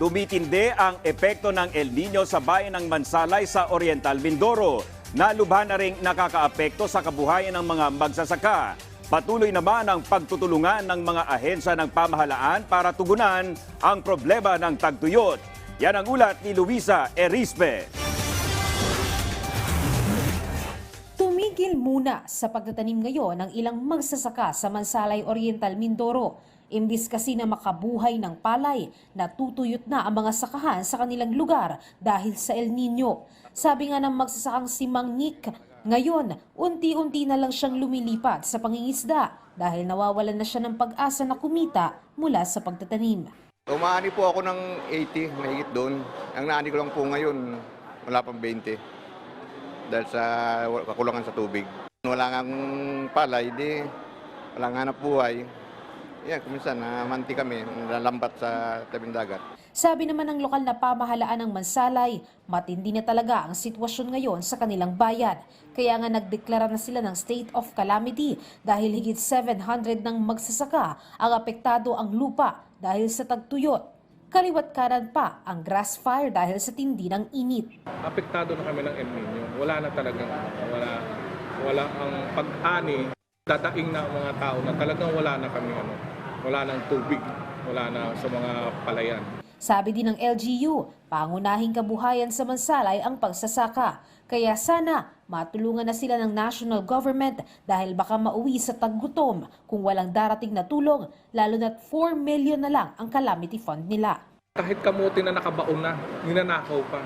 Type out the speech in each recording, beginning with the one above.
tumitindi ang epekto ng El Nino sa bayan ng Mansalay sa Oriental Mindoro. Nalubhan na ring nakakaapekto sa kabuhayan ng mga magsasaka. Patuloy naman ang pagtutulungan ng mga ahensya ng pamahalaan para tugunan ang problema ng tagtuyot. Yan ang ulat ni Luisa Erispe. Tumigil muna sa pagtatanim ngayon ng ilang magsasaka sa Mansalay Oriental, Mindoro. Imbis kasi na makabuhay ng palay, natutuyot na ang mga sakahan sa kanilang lugar dahil sa El Nino. Sabi nga ng magsasakang si Mang Nick, ngayon, unti-unti na lang siyang lumilipat sa pangingisda dahil nawawalan na siya ng pag-asa na kumita mula sa pagtatanim. Umaani po ako ng 80, mahigit doon. Ang naani ko lang po ngayon, wala pang 20. Dahil sa kakulangan sa tubig. Wala nga palay, di wala nga na buhay. Yan, kuminsan, namanti kami, nalambat sa tabing dagat. Sabi naman ng lokal na pamahalaan ng Mansalay, matindi na talaga ang sitwasyon ngayon sa kanilang bayan. Kaya nga nagdeklara na sila ng state of calamity dahil higit 700 ng magsasaka ang apektado ang lupa dahil sa tagtuyot. Kaliwat kanan pa ang grass fire dahil sa tindi ng init. apektado na kami ng El Nino. Wala na talagang wala wala ang pag-ani dadaing na ang mga tao na talagang wala na kami ano, wala nang tubig, wala na sa mga palayan. Sabi din ng LGU, pangunahing kabuhayan sa Mansalay ang pagsasaka. Kaya sana matulungan na sila ng national government dahil baka mauwi sa taggutom kung walang darating na tulong, lalo na't 4 million na lang ang calamity fund nila. Kahit kamuti na nakabaon na, ninanakaw pa.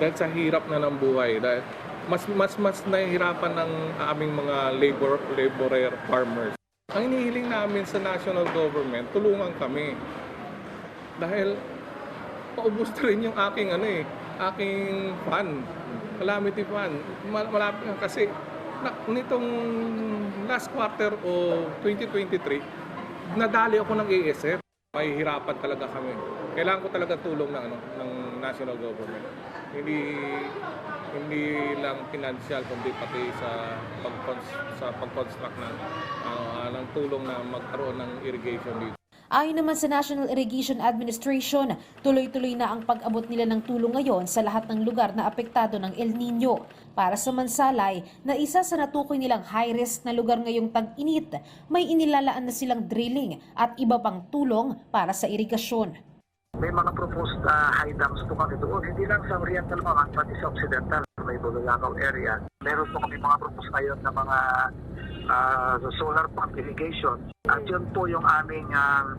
Dahil sa hirap na ng buhay. Dahil mas mas mas nahihirapan ng aming mga labor laborer farmers. Ang inihiling namin sa national government, tulungan kami. Dahil paubos na rin yung aking ano eh, aking fund, calamity fund. Ma- Malapit na kasi na, nitong last quarter o 2023, nadali ako ng ASF. Mahihirapan talaga kami. Kailangan ko talaga tulong ng ano ng national government. Hindi hindi lang financial kundi pati sa sa pag-construct ng ah, ng tulong na magkaroon ng irrigation dito. Ayon naman sa National Irrigation Administration, tuloy-tuloy na ang pag-abot nila ng tulong ngayon sa lahat ng lugar na apektado ng El Nino. Para sa Mansalay, na isa sa natukoy nilang high-risk na lugar ngayong tag-init, may inilalaan na silang drilling at iba pang tulong para sa irigasyon. May mga proposed uh, high dams po kami doon, hindi lang sa Oriental Mangan, pati sa Occidental, may Bululakaw area. Meron po kami mga proposed ngayon na mga uh, solar pump irrigation. At yun po yung aming uh,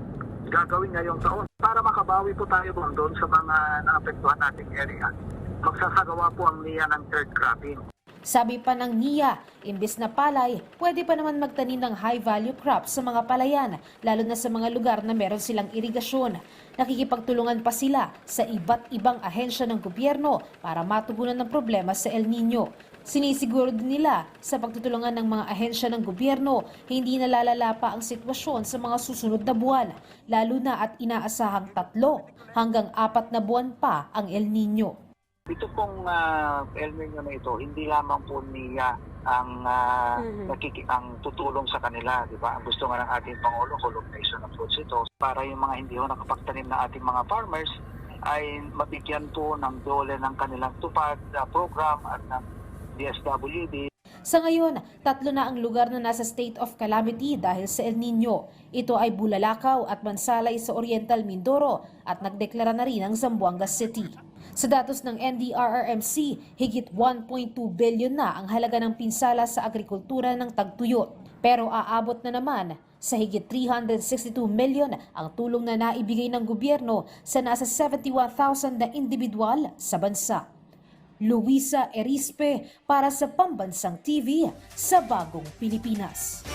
gagawin ngayong taon para makabawi po tayo doon, doon sa mga naapektuhan nating area. Magsasagawa po ang NIA ng third cropping. Sabi pa ng NIA, imbis na palay, pwede pa naman magtanim ng high-value crops sa mga palayan, lalo na sa mga lugar na meron silang irigasyon. Nakikipagtulungan pa sila sa iba't ibang ahensya ng gobyerno para matugunan ng problema sa El Nino. Sinisiguro din nila sa pagtutulungan ng mga ahensya ng gobyerno, hindi nalalala pa ang sitwasyon sa mga susunod na buwan, lalo na at inaasahang tatlo hanggang apat na buwan pa ang El Nino. Ito pong uh, El Nino na ito, hindi lamang po niya ang uh, nakiki- ang tutulong sa kanila, di ba? Ang gusto nga ng ating Pangulo, of fruits ito, para yung mga hindi ho nakapagtanim ng ating mga farmers ay mabigyan po ng dole ng kanilang tupad uh, program at ng DSWD Sa ngayon, tatlo na ang lugar na nasa state of calamity dahil sa El Nino. Ito ay Bulalakaw at Mansalay sa Oriental Mindoro at nagdeklara na rin ang Zamboanga City. Sa datos ng NDRRMC, higit 1.2 billion na ang halaga ng pinsala sa agrikultura ng tagtuyot. Pero aabot na naman sa higit 362 million ang tulong na naibigay ng gobyerno sa nasa 71,000 na individual sa bansa. Luisa Erispe para sa Pambansang TV sa Bagong Pilipinas.